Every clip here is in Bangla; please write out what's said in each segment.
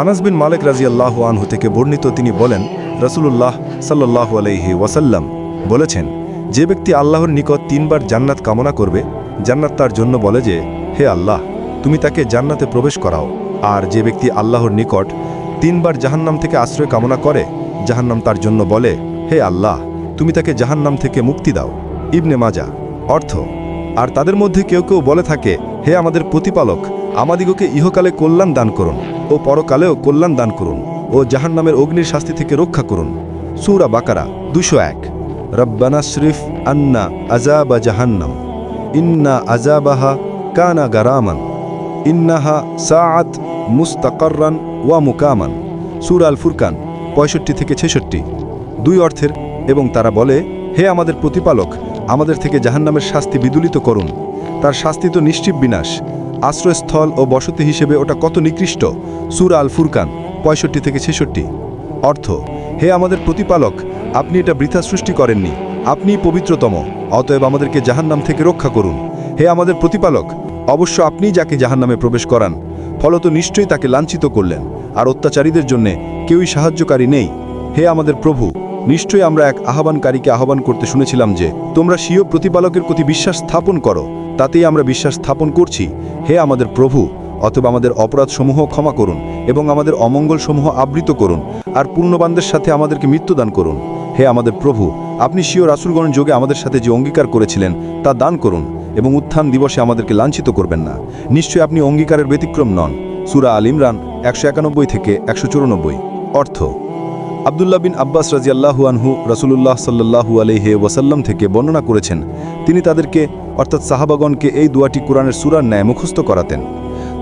আনাস বিন মালিক রাজিয়াল্লাহু আনহু থেকে বর্ণিত তিনি বলেন, রসুলুল্লাহ সাল্লাহ আলহি ওয়াসাল্লাম বলেছেন, যে ব্যক্তি আল্লাহর নিকট তিনবার জান্নাত কামনা করবে, জান্নাত তার জন্য বলে যে, হে আল্লাহ, তুমি তাকে জান্নাতে প্রবেশ করাও। আর যে ব্যক্তি আল্লাহর নিকট তিনবার জাহান্নাম থেকে আশ্রয় কামনা করে, জাহান্নাম তার জন্য বলে, হে আল্লাহ, তুমি তাকে জাহান্নাম থেকে মুক্তি দাও। ইবনে মাজা, অর্থ, আর তাদের মধ্যে কেউ কেউ বলে থাকে, হে আমাদের প্রতিপালক, আমাদিগকে ইহকালে কল্যাণ দান করুন। ও পরকালেও কল্যাণ দান করুন ও জাহান্নামের অগ্নির শাস্তি থেকে রক্ষা করুন। সুরা বাকারা দুশো এক। রব্বানা শরীফ আন্না আজাবা জাহান্নাম। ইন্না আজাবাহা কানা গারামান। ইন্নাহা সাআত মুস্তাকরান ওয়া মুকামান। সুর আল ফুরকান পঁয়ষট্টি থেকে ছেষট্টি। দুই অর্থের, এবং তারা বলে, হে আমাদের প্রতিপালক, আমাদের থেকে জাহান্নামের শাস্তি বিদুলিত করুন। তার শাস্তি তো নিশ্চিত বিনাশ। আশ্রয়স্থল ও বসতি হিসেবে ওটা কত নিকৃষ্ট? সুর আল ফুরকান পঁয়ষট্টি থেকে ছেষট্টি। অর্থ, হে আমাদের প্রতিপালক, আপনি এটা বৃথা সৃষ্টি করেননি। আপনিই পবিত্রতম, অতএব আমাদেরকে জাহান্নাম থেকে রক্ষা করুন। হে আমাদের প্রতিপালক, অবশ্য আপনিই যাকে জাহান্নামে প্রবেশ করান, ফলত নিশ্চয়ই তাকে লাঞ্ছিত করলেন, আর অত্যাচারীদের জন্যে কেউই সাহায্যকারী নেই। হে আমাদের প্রভু, নিশ্চয়ই আমরা এক আহ্বানকারীকে আহ্বান করতে শুনেছিলাম যে, তোমরা স্বীয় প্রতিপালকের প্রতি বিশ্বাস স্থাপন করো। তাতেই আমরা বিশ্বাস স্থাপন করছি, হে আমাদের প্রভু, অথবা আমাদের অপরাধসমূহ ক্ষমা করুন এবং আমাদের অমঙ্গলসমূহ আবৃত করুন আর পূর্ণবানদের সাথে আমাদেরকে মৃত্যুদান করুন। হে আমাদের প্রভু, আপনি স্বীয় রাসুলগণ যোগে আমাদের সাথে যে অঙ্গীকার করেছিলেন, তা দান করুন এবং উত্থান দিবসে আমাদেরকে লাঞ্ছিত করবেন না। নিশ্চয়ই আপনি অঙ্গীকারের ব্যতিক্রম নন। সুরা আল ইমরান একশো একানব্বই থেকে একশো চুরানব্বই। অর্থ আবদুল্লাহ বিন আব্বাস রাজিয়াল্লাহু আনহু রসুলুল্লাহ সাল্লাহু আলহে ওয়াসাল্লাম থেকে বর্ণনা করেছেন, তিনি তাদেরকে, অর্থাৎ সাহাবাগণকে এই দুয়াটি কোরআনের সুরার ন্যায় মুখস্থ করাতেন।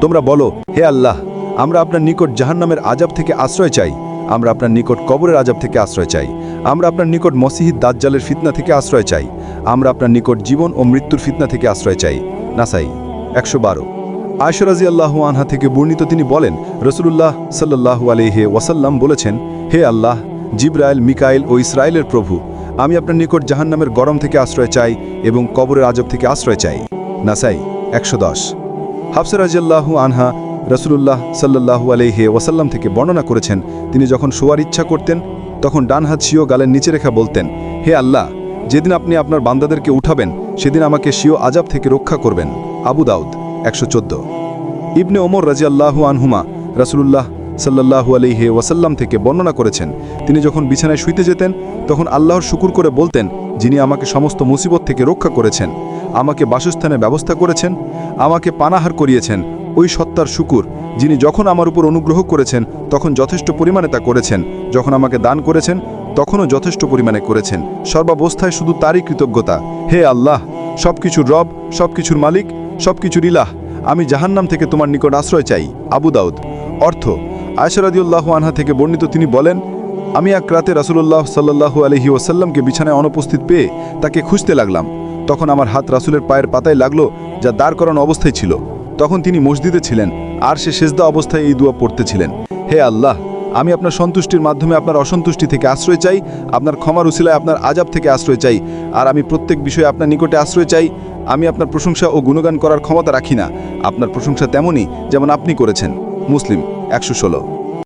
তোমরা বলো, হে আল্লাহ, আমরা আপনার নিকট জাহান্নামের আজাব থেকে আশ্রয় চাই, আমরা আপনার নিকট কবরের আজাব থেকে আশ্রয় চাই, আমরা আপনার নিকট মসিহিদ দাজ্জালের ফিতনা থেকে আশ্রয় চাই, আমরা আপনার নিকট জীবন ও মৃত্যুর ফিতনা থেকে আশ্রয় চাই। নাসাই, একশো বারো। আয়সরাজি আল্লাহ আনহা থেকে বর্ণিত তিনি বলেন, রসুলুল্লাহ সাল্লাহু আলহে ওয়াসাল্লাম বলেছেন, হে আল্লাহ, জিব্রাইল, মিকাইল ও ইসরায়েলের প্রভু, আমি আপনার নিকট জাহান্নামের গরম থেকে আশ্রয় চাই এবং কবরের আজব থেকে আশ্রয় চাই। নাসাই একশো দশ। হাফসরাজিয়াল্লাহু আনহা রসুলুল্লাহ সাল্লাহু আলহে ওয়াসাল্লাম থেকে বর্ণনা করেছেন, তিনি যখন শোয়ার ইচ্ছা করতেন, তখন ডান হাত শিও গালের নিচে রেখা বলতেন, হে আল্লাহ, যেদিন আপনি আপনার বান্দাদেরকে উঠাবেন, সেদিন আমাকে শিও আজাব থেকে রক্ষা করবেন। আবু দাউদ একশো চোদ্দ। ইবনে ওমর রাজিয়াল্লাহু আনহুমা রাসুলুল্লাহ সাল্লাহু আলিহে ওয়াসাল্লাম থেকে বর্ণনা করেছেন, তিনি যখন বিছানায় শুইতে যেতেন, তখন আল্লাহর শুকুর করে বলতেন, যিনি আমাকে সমস্ত মুসিবত থেকে রক্ষা করেছেন, আমাকে বাসস্থানে ব্যবস্থা করেছেন, আমাকে পানাহার করিয়েছেন, ওই সত্তার শুকুর, যিনি যখন আমার উপর অনুগ্রহ করেছেন, তখন যথেষ্ট পরিমাণে তা করেছেন, যখন আমাকে দান করেছেন, তখনও যথেষ্ট পরিমাণে করেছেন। সর্বাবস্থায় শুধু তারই কৃতজ্ঞতা, হে আল্লাহ সব কিছুর রব সব কিছুর মালিক সব কিছুর ইলাহ আমি জাহান্নাম থেকে তোমার নিকট আশ্রয় চাই, আবু দাউদ। অর্থ আয়সরাদিউল্লাহ আনহা থেকে বর্ণিত তিনি বলেন, আমি এক রাতে রাসুলুল্লাহ সাল্লাহু আলহি ওসাল্লামকে বিছানায় অনুপস্থিত পেয়ে তাকে খুঁজতে লাগলাম। তখন আমার হাত রাসুলের পায়ের পাতায় লাগল যা দাঁড় করানো অবস্থায় ছিল। তখন তিনি মসজিদে ছিলেন, আর সে সেজদা অবস্থায় এই দুয়া পড়তেছিলেন হে আল্লাহ, আমি আপনার সন্তুষ্টির মাধ্যমে আপনার অসন্তুষ্টি থেকে আশ্রয় চাই, আপনার ক্ষমার উসিলায় আপনার আজাব থেকে আশ্রয় চাই, আর আমি প্রত্যেক বিষয়ে আপনার নিকটে আশ্রয় চাই আমি আপনার প্রশংসা ও গুণগান করার ক্ষমতা রাখি না। আপনার প্রশংসা তেমনই যেমন আপনি করেছেন। মুসলিম, একশো ষোলো।